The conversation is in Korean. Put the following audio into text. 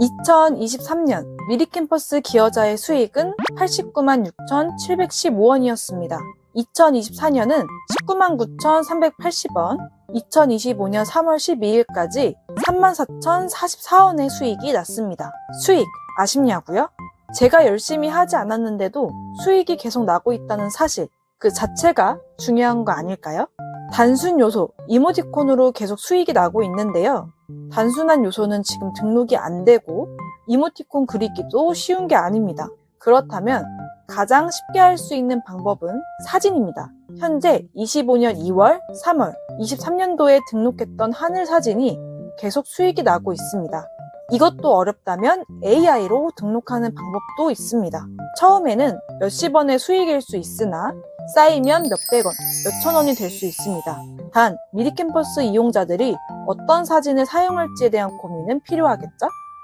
2023년 미리캠퍼스 기여자의 수익은 89만 6,715원이었습니다. 2024년은 19만 9,380원, 2025년 3월 12일까지 34,044원의 수익이 났습니다. 수익 아쉽냐고요? 제가 열심히 하지 않았는데도 수익이 계속 나고 있다는 사실, 그 자체가 중요한 거 아닐까요? 단순 요소, 이모티콘으로 계속 수익이 나고 있는데요. 단순한 요소는 지금 등록이 안 되고 이모티콘 그리기도 쉬운 게 아닙니다. 그렇다면 가장 쉽게 할 수 있는 방법은 사진입니다. 현재 25년 2월, 3월, 23년도에 등록했던 하늘 사진이 계속 수익이 나고 있습니다. 이것도 어렵다면 AI로 등록하는 방법도 있습니다. 처음에는 몇십 원의 수익일 수 있으나 쌓이면 몇백 원, 몇천 원이 될 수 있습니다. 단, 미리캠퍼스 이용자들이 어떤 사진을 사용할지에 대한 고민은 필요하겠죠?